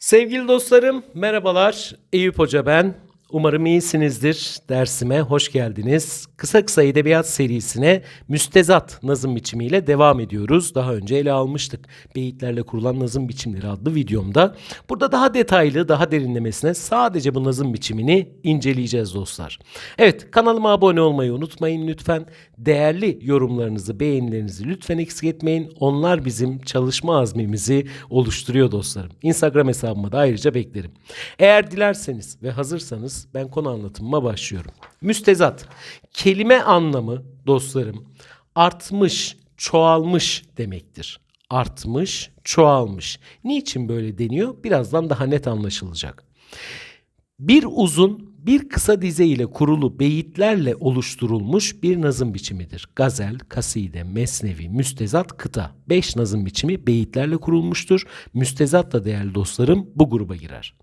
Sevgili dostlarım, merhabalar. Eyüp Hoca ben. Umarım iyisinizdir. Dersime hoş geldiniz. Kısa kısa edebiyat serisine müstezat nazım biçimiyle devam ediyoruz. Daha önce ele almıştık. Beyitlerle kurulan nazım biçimleri adlı videomda. Burada daha detaylı, daha derinlemesine sadece bu nazım biçimini inceleyeceğiz dostlar. Evet, kanalıma abone olmayı unutmayın lütfen. Değerli yorumlarınızı, beğenilerinizi lütfen eksik etmeyin. Onlar bizim çalışma azmimizi oluşturuyor dostlarım. Instagram hesabıma da ayrıca beklerim. Eğer dilerseniz ve hazırsanız ben konu anlatımıma başlıyorum. Müstezat. Kelime anlamı dostlarım artmış, çoğalmış demektir. Artmış, çoğalmış. Niçin böyle deniyor? Birazdan daha net anlaşılacak. Bir uzun, bir kısa dize ile kurulu beyitlerle oluşturulmuş bir nazım biçimidir. Gazel, kaside, mesnevi, müstezat, kıta. Beş nazım biçimi beyitlerle kurulmuştur. Müstezat da değerli dostlarım bu gruba girer.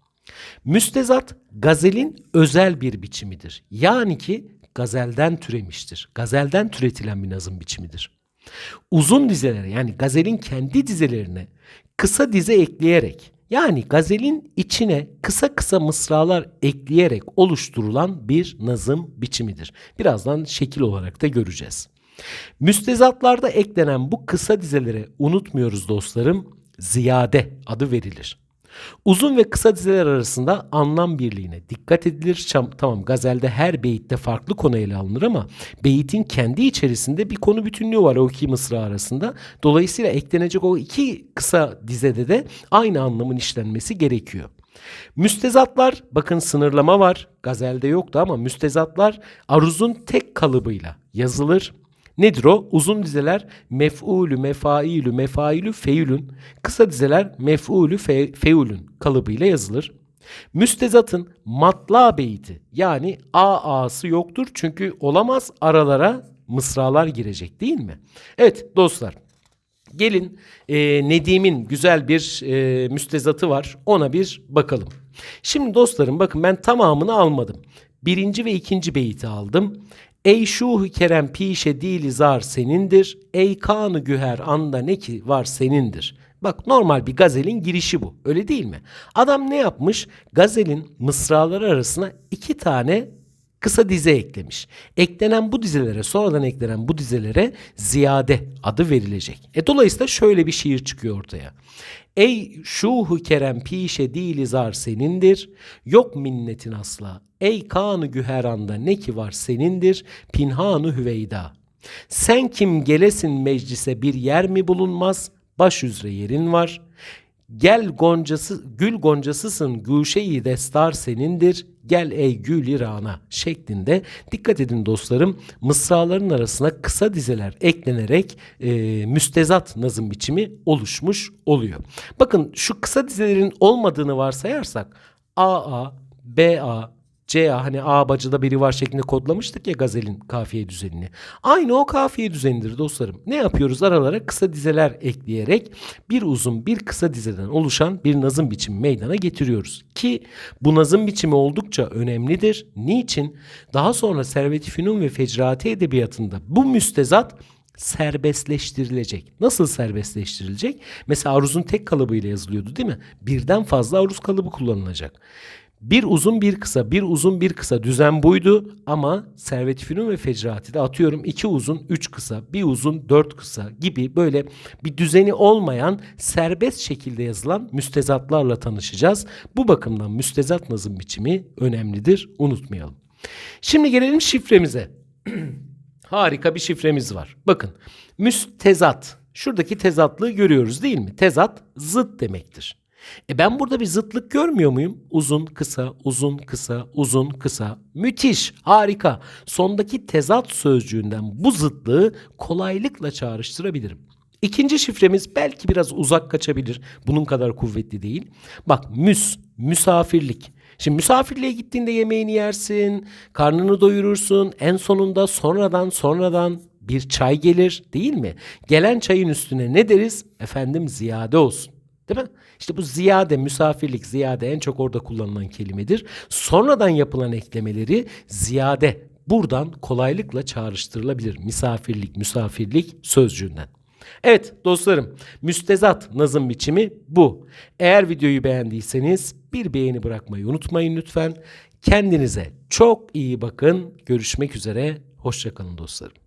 Müstezat gazelin özel bir biçimidir. Yani ki gazelden türemiştir. Gazelden türetilen bir nazım biçimidir. Uzun dizelere yani gazelin kendi dizelerine kısa dize ekleyerek yani gazelin içine kısa kısa mısralar ekleyerek oluşturulan bir nazım biçimidir. Birazdan şekil olarak da göreceğiz. Müstezatlarda eklenen bu kısa dizelere unutmuyoruz dostlarım ziyade adı verilir. Uzun ve kısa dizeler arasında anlam birliğine dikkat edilir. Tamam gazelde her beyitte farklı konu ele alınır ama beyitin kendi içerisinde bir konu bütünlüğü var o iki mısra arasında. Dolayısıyla eklenecek o iki kısa dizede de aynı anlamın işlenmesi gerekiyor. Müstezatlar bakın sınırlama var. Gazelde yoktu ama müstezatlar aruzun tek kalıbıyla yazılır. Nedir o? Uzun dizeler mef'ulü, mefailü, mefailü, feülün. Kısa dizeler mef'ulü, fe, feülün kalıbıyla yazılır. Müstezatın matla beyti yani a a'sı yoktur çünkü olamaz aralara mısralar girecek değil mi? Evet dostlar Gelin e, Nedim'in güzel bir e, müstezatı var. Ona bir bakalım. Şimdi dostlarım bakın ben tamamını almadım. Birinci ve ikinci beyti aldım. Ey şuhu kerem pişe dili zar senindir. Ey kanı güher anda ne ki var senindir. Bak normal bir gazelin girişi bu. Öyle değil mi? Adam ne yapmış? Gazelin mısraları arasına iki tane kısa dize eklemiş. Eklenen bu dizelere, sonradan eklenen bu dizelere ziyade adı verilecek. E dolayısıyla şöyle bir şiir çıkıyor ortaya. Ey şuhu kerem pişe dili zar senindir. Yok minnetin asla. Ey kanı güheranda ne ki var senindir. Pinhanı hüveyda. Sen kim gelesin meclise bir yer mi bulunmaz? Baş üzere yerin var. Gel goncası, gül goncasısın güşeyi destar senindir. Gel ey gül irana şeklinde dikkat edin dostlarım mısraların arasına kısa dizeler eklenerek e, müstezat nazım biçimi oluşmuş oluyor. Bakın şu kısa dizelerin olmadığını varsayarsak AA, BA, CA hani A bacıda biri var şeklinde kodlamıştık ya gazelin kafiye düzenini. Aynı o kafiye düzenidir dostlarım. Ne yapıyoruz? Aralara kısa dizeler ekleyerek bir uzun bir kısa dizeden oluşan bir nazım biçimi meydana getiriyoruz. Ki bu nazım biçimi oldukça önemlidir. Niçin? Daha sonra Servet-i Fünun ve Fecrati Edebiyatı'nda bu müstezat serbestleştirilecek. Nasıl serbestleştirilecek? Mesela aruzun tek kalıbıyla yazılıyordu değil mi? Birden fazla aruz kalıbı kullanılacak. Bir uzun bir kısa, bir uzun bir kısa düzen buydu ama Servet-i Fünun ve Fecrati'de atıyorum iki uzun, üç kısa, bir uzun, dört kısa gibi böyle bir düzeni olmayan serbest şekilde yazılan müstezatlarla tanışacağız. Bu bakımdan müstezat nazım biçimi önemlidir, unutmayalım. Şimdi gelelim şifremize. Harika bir şifremiz var. Bakın müstezat. Şuradaki tezatlığı görüyoruz değil mi? Tezat zıt demektir. E ben burada bir zıtlık görmüyor muyum? Uzun, kısa, uzun, kısa, uzun, kısa. Müthiş, harika. Sondaki tezat sözcüğünden bu zıtlığı kolaylıkla çağrıştırabilirim. İkinci şifremiz belki biraz uzak kaçabilir. Bunun kadar kuvvetli değil. Bak müs, misafirlik. Şimdi misafirliğe gittiğinde yemeğini yersin, karnını doyurursun. En sonunda sonradan sonradan bir çay gelir değil mi? Gelen çayın üstüne ne deriz? Efendim ziyade olsun. Değil mi? İşte bu ziyade, misafirlik, ziyade en çok orada kullanılan kelimedir. Sonradan yapılan eklemeleri ziyade buradan kolaylıkla çağrıştırılabilir. Misafirlik, misafirlik sözcüğünden. Evet dostlarım, müstezat nazım biçimi bu. Eğer videoyu beğendiyseniz bir beğeni bırakmayı unutmayın lütfen. Kendinize çok iyi bakın. Görüşmek üzere. Hoşçakalın dostlarım.